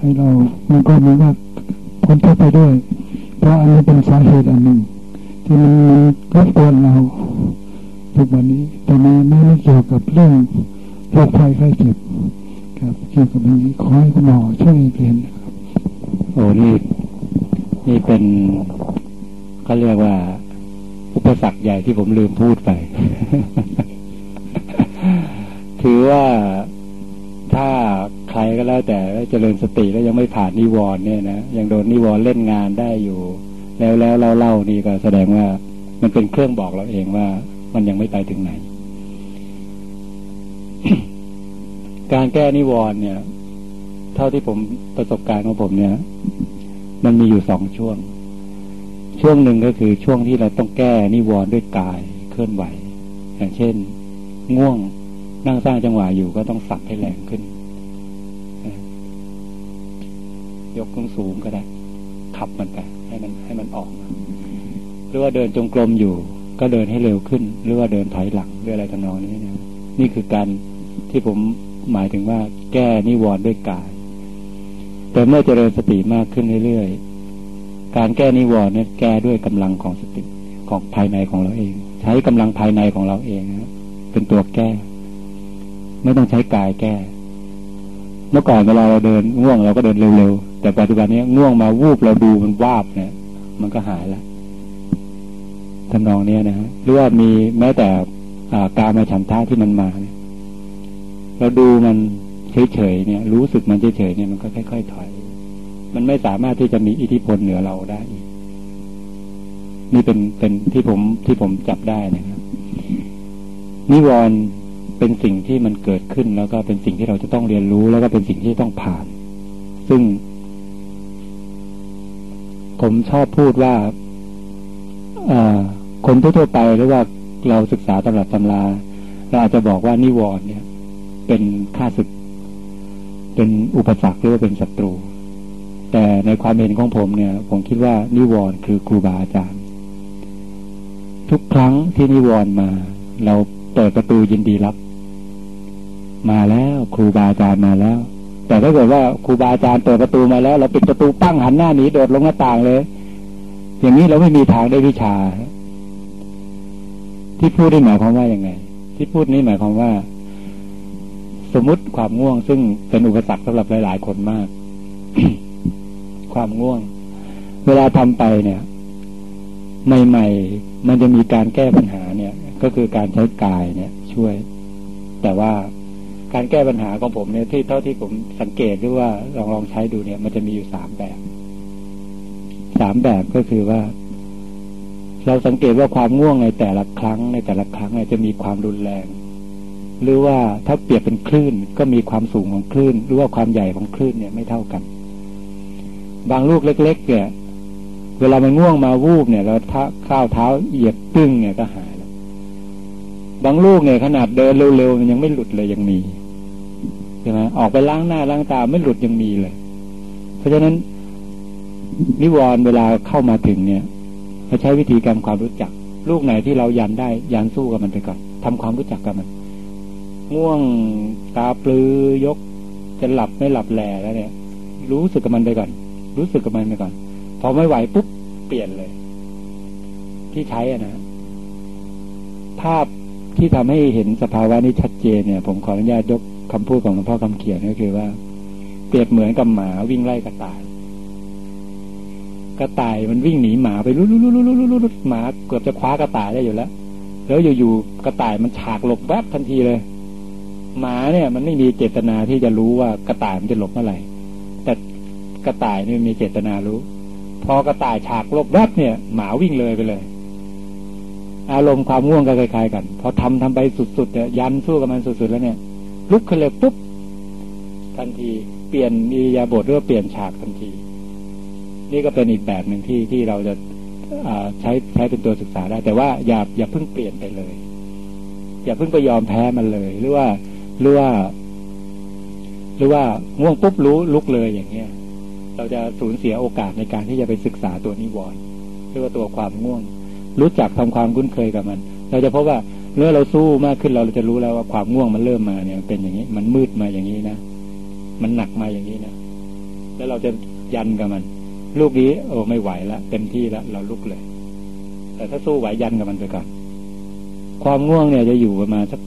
ให้เรามันก็เหมีว่าพ้นทุกข์ไปด้วย เพราะอันนี้เป็นสาเหตุอันหนึ่ง ที่มันมันรบกวนเราทุกวันนี้แต่ไม่ไม่เกี่ยวกับเรื่องโรคภัยไข้เจ็บครับเกี่ยวกับอันนี้ขอให้คุณหมอช่วยเรียนครับโอ้นี่นี่เป็นเขาเรียกว่า อุปสรรคใหญ่ที่ผมลืมพูดไป ถือว่าถ้า ใครก็แล้วแต่เจริญสติแล้วยังไม่ผ่านนิวรณ์เนี่ยนะยังโดนนิวรณ์เล่นงานได้อยู่ แล้วแล้วเล่าเล่านี่ก็แสดงว่ามันเป็นเครื่องบอกเราเองว่ามันยังไม่ไปถึงไหน การแก้นิวรณ์เนี่ย เท่าที่ผมประสบการณ์ของผมเนี่ย มันมีอยู่สองช่วง ช่วงหนึ่งก็คือช่วงที่เราต้องแก้นิวรณ์ด้วยกายเคลื่อนไหว อย่างเช่น ง่วงนั่งสร้างจังหวะอยู่ก็ต้องสับให้แรงขึ้น ยกขึ้นสูงก็ได้ ขับมันไป ให้มันให้มันออกมาหรือว่าเดินจงกรมอยู่ ก็เดินให้เร็วขึ้น หรือว่าเดินถอยหลังหรืออะไรทำนองนี้นะนี่คือการที่ผมหมายถึงว่า แก้นิวรณ์ด้วยกาย แต่เมื่อเจริญสติมากขึ้นเรื่อยๆการแก้นิวรณ์เนี่ยแก้ด้วยกำลังของสติของภายในของเราเอง ใช้กำลังภายในของเราเองนะเป็นตัวแก้ ไม่ต้องใช้กายแก้ เมื่อก่อนเวลาเราเดินง่วงเราก็เดินเร็วๆ แต่ปัจจุบันนี้ง่วงมาวูบเราดูมันวาบเนี่ย มันก็หายแล้วทำนองเนี้ยนะฮะหรือว่ามีแม้แต่การมาฉันท่าที่มันมาเนี่ยเราดูมันเฉยๆเนี่ย รู้สึกมันเฉยๆเนี่ยมันก็ค่อยๆถอย มันไม่สามารถที่จะมีอิทธิพลเหนือเราได้อีกนี่เป็นเป็นที่ผมที่ผมจับได้นะครับนิวรณ์ เป็นสิ่งที่มันเกิดขึ้นแล้วก็เป็นสิ่งที่เราจะต้องเรียนรู้ แล้วก็เป็นสิ่งที่ต้องผ่าน ซึ่ง ผมชอบพูดว่าคนทั่วไปหรือว่าเราศึกษาตำรับตำราเราอาจจะบอกว่านิวรณ์เนี่ย เป็นข้าศึก เป็นอุปสรรคหรือว่าเป็นศัตรู แต่ในความเห็นของผมเนี่ย ผมคิดว่านิวรณ์คือครูบาอาจารย์ ทุกครั้งที่นิวรณ์มา เราเปิดประตูยินดีรับ มาแล้วครูบาอาจารย์มาแล้ว แต่ถ้าเกิดว่าครูบาอาจารย์เปิดประตูมาแล้ว เราปิดประตูปั้งหันหน้าหนีโดดลงหน้าต่างเลย อย่างนี้เราไม่มีทางได้วิชา ที่พูดได้หมายความว่าอยังไง ที่พูดนี้หมายความว่า สมมติความง่วงซึ่งเป็นอุปสรรคสำหรับหลาย ๆ คนมาก ความง่วง เวลาทำไปเนี่ยใหม่ๆมันจะมีการแก้ปัญหาเนี่ย ก็คือการใช้กายเนี่ย ช่วย แต่ว่า การแก้ปัญหาของผมเนี่ยที่เท่าที่ผมสังเกตหรือว่าลองลองใช้ดูเนี่ย มันจะมีอยู่สามแบบสามแบบก็คือว่า เราสังเกตว่าความง่วงในแต่ละครั้งในแต่ละครั้งเนี่ยจะมีความรุนแรง หรือว่าถ้าเปรียบเป็นคลื่นก็มีความสูงของคลื่น หรือว่าความใหญ่ของคลื่นเนี่ยไม่เท่ากัน บางลูกเล็ก ๆ เนี่ย เวลามันง่วงมาวูบเนี่ยเราท้าข้าวเท้าเหยียบตึ้งเนี่ยก็หายแล้วบางลูกเนี่ยขนาดเดินเร็วๆมันยังไม่หลุดเลยยังมี ใช่ไหมออกไปล้างหน้าล้างตาไม่หลุดยังมีเลย เพราะฉะนั้น นิวรณ์เวลาเข้ามาถึงเนี่ยเราใช้วิธีการความรู้จัก ลูกไหนที่เรายันได้ยันสู้กับมันไปก่อนทำความรู้จักกับมัน ง่วงตาปลือยก จะหลับไม่หลับแหล่แล้วเนี่ย รู้สึกกับมันไปก่อน รู้สึกกับมันไปก่อน พอไม่ไหวปุ๊บเปลี่ยนเลย ที่ใช้อะนะภาพที่ทำให้เห็นสภาวะนี้ชัดเจนเนี่ย ผมขออนุญาตยก คำพูดของหลวงพ่อคำเขียนก็คือว่า เปรียบเหมือนกับหมาวิ่งไล่กระต่าย กระต่ายมันวิ่งหนีหมาไปรุดรุดรุดรุดรุหมาเกือบจะคว้ากระต่ายได้อยู่แล้ว แล้วอยู่ๆกระต่ายมันฉากหลบแวบทันทีเลย หมาเนี่ย มันไม่มีเจตนาที่จะรู้ว่ากระต่ายมันจะหลบเมื่อไหร่แต่กระต่ายนี่มีเจตนารู้ พอกระต่ายฉากหลบแวบเนี่ย หมาวิ่งเลยไปเลยอารมณ์ความง่วงก็คล้ายๆกัน พอทำทำไปสุดๆเนี่ยยันสู้กับมันสุดๆแล้วเนี่ย ลุกขึ้นเลยปุ๊บทันทีเปลี่ยนอิริยาบถหรือเปลี่ยนฉากทันที นี่ก็เป็นอีกแบบหนึ่งที่ที่เราจะใช้ใช้เป็นตัวศึกษาได้ แต่ว่าอย่าอย่าเพิ่งเปลี่ยนไปเลย อย่าเพิ่งไปยอมแพ้มันเลย หรือว่าหรือว่า หรือว่าง่วงปุ๊บรู้ลุกเลยอย่างเงี้ย เราจะสูญเสียโอกาสในการที่จะไปศึกษาตัวนิวรณ์หรือว่าตัวความง่วง รู้จักทำความคุ้นเคยกับมัน เราจะพบว่า เมื่อเราสู้มากขึ้นเราจะรู้แล้วว่าความง่วงมันเริ่มมาเนี่ยเป็นอย่างนี้ มันมืดมาอย่างนี้นะมันหนักมาอย่างนี้นะแล้วเราจะยันกับมัน ลูกนี้โอ้ไม่ไหวแล้วเต็มที่แล้วเราลุกเลย แต่ถ้าสู้ไหวยันกับมันไปก่อนความง่วงเนี่ยจะอยู่ประมาณสัก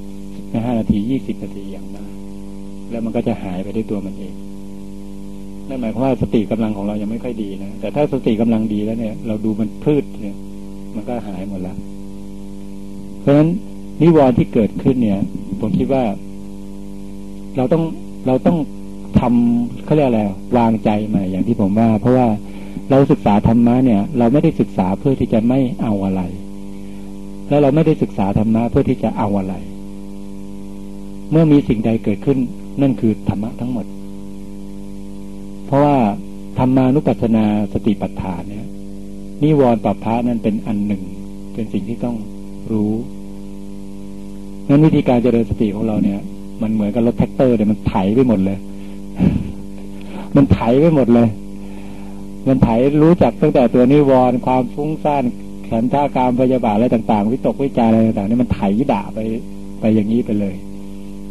ห้านาทียี่สิบนาทีอย่างมากแล้วมันก็จะหายไปด้วยตัวมันเองนั่นหมายความว่าสติกำลังของเรายังไม่ค่อยดีนะแต่ถ้าสติกำลังดีแล้วเนี่ย เราดูมันพืชเนี่ย มันก็หายหมดแล้วเพราะฉะนั้น นิวรณ์ที่เกิดขึ้นเนี่ย ผมคิดว่า เราต้องเราต้องทำเขาเรียกอะไรวางใจใหม่อย่างที่ผมว่า เพราะว่าเราศึกษาธรรมะเนี่ย เราไม่ได้ศึกษาเพื่อที่จะไม่เอาอะไร แล้วเราไม่ได้ศึกษาธรรมะเพื่อที่จะเอาอะไร เมื่อมีสิ่งใดเกิดขึ้น นั่นคือธรรมะทั้งหมด เพราะว่าธรรมานุปัสสนาสติปัฏฐานเนี่ยนิวรณ์ปัปพะนั่นเป็นอันหนึ่ง เป็นสิ่งที่ต้องรู้ งั้นวิธีการเจริญสติของเราเนี่ย มันเหมือนกับรถแท็กเตอร์เนี่ยมันไถไปหมดเลย มันไถไปหมดเลย มันไถรู้จักตั้งแต่ตัวนิวรณ์ความฟุ้งซ่านขันธ์าการพยาบาทอะไรต่างๆ วิตกวิจารอะไรต่างๆนี่มันไถด่าไปไปอย่างนี้ไปเลย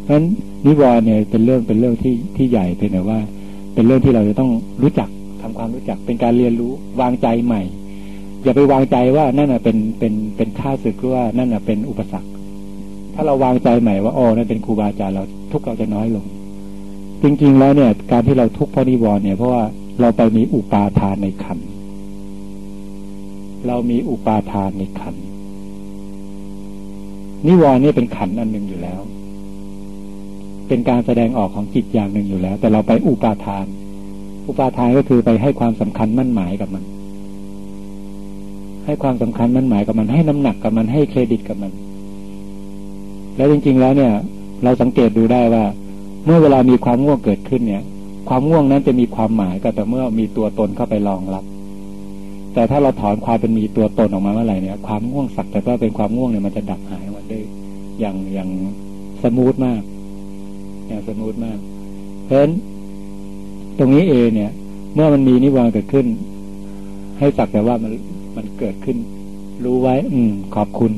เพราะฉะนั้นนิวรณ์เนี่ยเป็นเรื่องเป็นเรื่องที่ที่ใหญ่เป็นแต่ว่า เป็นเรื่องที่เราจะต้องรู้จักทำความรู้จักเป็นการเรียนรู้วางใจใหม่ อย่าไปวางใจว่านั่นน่ะเป็นเป็นเป็นค่าศึกหรือว่านั่นน่ะเป็นอุปสรรค ถ้าเราวางใจใหม่ว่าอ๋อนั่นเป็นครูบาอาจารย์เราทุกเราจะน้อยลง จริง ๆ แล้วเนี่ย การที่เราทุกข์เพราะนิวรณ์เนี่ยเพราะว่าเราไปมีอุปาทานในขันเรามีอุปาทานในขันนิวรณ์นี่เป็นขันอันหนึ่งอยู่แล้ว เป็นการแสดงออกของจิตอย่างหนึ่งอยู่แล้ว แต่เราไปอุปาทาน อุปาทานก็คือไปให้ความสำคัญมั่นหมายกับมัน ให้ความสำคัญมั่นหมายกับมัน ให้น้ำหนักกับมันให้เครดิตกับมัน แล้วจริง ๆ แล้วเนี่ย เราสังเกตดูได้ว่า เมื่อเวลามีความง่วงเกิดขึ้นเนี่ย ความง่วงนั้นจะมีความหมายก็แต่เมื่อมีตัวตนเข้าไปรองรับ แต่ถ้าเราถอนความเป็นมีตัวตนออกมาเมื่อไหร่เนี่ย ความง่วงสักแต่ว่าเป็นความง่วงเนี่ยมันจะดับหายมันได้อย่างอย่างสมูทมาก อย่างสมูทมาก เพราะฉะนั้นตรงนี้เองเนี่ย เมื่อมันมีนิวรณ์เกิดขึ้น ให้สักแต่ว่ามันมันเกิดขึ้น รู้ไว้ อืม ขอบคุณ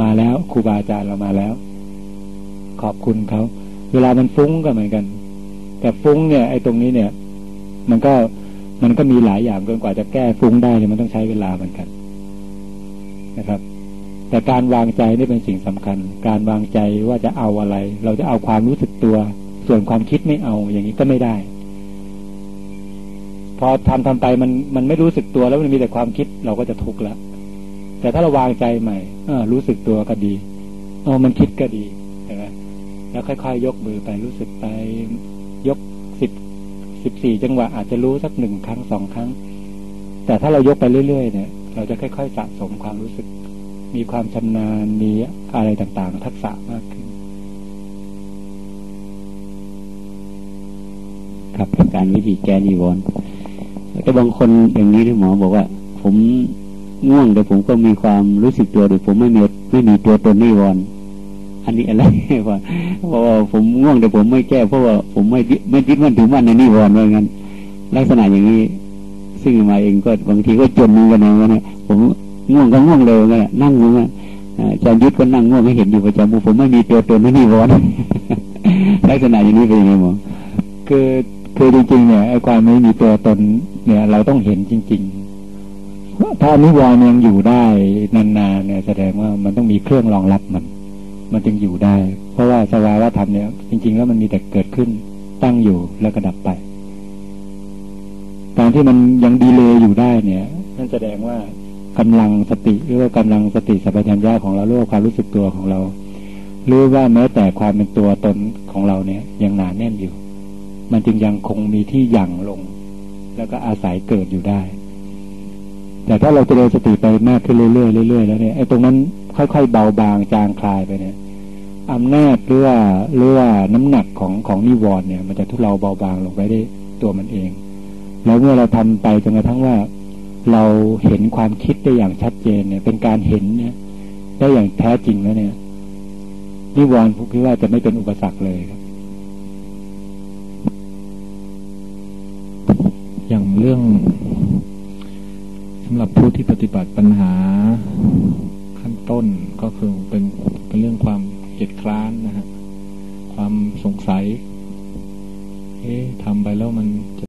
มาแล้วครูบาอาจารย์เรามาแล้ว ขอบคุณเขาเวลามันฟุ้งก็เหมือนกัน แต่ฟุ้งเนี่ยไอ้ตรงนี้เนี่ย มันก็มันก็มีหลายอย่างจนกว่าจะแก้ฟุ้งได้เนี่ยมันต้องใช้เวลาเหมือนกันนะครับ แต่การวางใจนี่เป็นสิ่งสำคัญ การวางใจว่าจะเอาอะไร เราจะเอาความรู้สึกตัว ส่วนความคิดไม่เอาอย่างนี้ก็ไม่ได้ พอทำทำไปมันมันไม่รู้สึกตัวแล้วมันมีแต่ความคิดเราก็จะทุกข์แล้ว แต่ถ้าเราวางใจใหม่อรู้สึกตัวก็ดีอ๋อมันคิดก็ดีใช่ไหมแล้วค่อยๆยกมือไปรู้สึกไป ยกสิบสิบสี่จังหวะอาจจะรู้สักหนึ่งครั้งสองครั้ง แต่ถ้าเรายกไปเรื่อยๆเนี่ย เราจะค่อย ๆ สะสมความรู้สึก มีความชำนาญมีอะไรต่างๆ ทักษะมากขึ้น ครับการวิธีแก้นิวรณ์แต่บางคนอย่างนี้ที่หมอบอกว่า ผม ง่วงแต่ผมก็มีความรู้สึกตัวแต่ผมไม่มีไม่มีตัวตนนิวรณ์อันนี้อะไรว่าเพราะว่าผมง่วงแต่ผมไม่แก้เพราะว่าผมไม่ไม่ยึดมั่นถือมั่นในนิวรณ์ว่างั้น ลักษณะอย่างนี้ ซึ่งมาเองก็บางทีก็จนมือกันนะเนี่ยผมง่วงก็ง่วงเลยงั้นนั่งง่วงจะยึดก็นั่งง่วงให้เห็นอยู่ประจำผมไม่มีตัวตนในนิวรณ์ลักษณะอย่างนี้เป็นยังไงหมอคือคือจริงๆเนี่ยไอ้ความไม่มีตัวตนเนี่ย เราต้องเห็นจริง ๆ ถ้านิวรณ์ยังอยู่ได้นานๆเนี่ยแสดงว่ามันต้องมีเครื่องรองรับมัน มันจึงอยู่ได้ เพราะว่าสภาวะธรรมเนี่ย จริง ๆ แล้วมันมีแต่เกิดขึ้นตั้งอยู่แล้วก็ดับไป การที่มันยังดีเลยอยู่ได้เนี่ยนั่นแสดงว่ากำลังสติหรือว่ากำลังสติสัพพัญญาของเราหรือว่าความรู้สึกตัวของเรา หรือว่าแม้แต่ความเป็นตัวตนของเราเนี่ย ยังหนาแน่นอยู่ มันจึงยังคงมีที่ยั่งลง แล้วก็อาศัยเกิดอยู่ได้ แต่ถ้าเราจะเริญสติไปมากขึ้นเรื่อยๆเรื่อยๆแล้วเนี่ยไอ้ตรงนั้นค่อยๆเบาบางจางคลายไปเนี่ยอำนาจหรือว่าหรือว่าน้ำหนักของของนิวรณ์เนี่ย มันจะทุเลาเบาบางลงไปได้ตัวมันเอง แล้วเมื่อเราทำไปจนกระทั่งว่า เราเห็นความคิดได้อย่างชัดเจนเนี่ย เป็นการเห็นเนี่ย ได้อย่างแท้จริงแล้วเนี่ย นิวรณ์ผมคิดว่าจะไม่เป็นอุปสรรคเลยครับ อย่างเรื่อง สำหรับผู้ที่ปฏิบัติปัญหาขั้นต้นก็คือเป็นเป็นเรื่องความเกียดคร้านนะฮะความสงสัย เอ๊ะทำไปแล้วมัน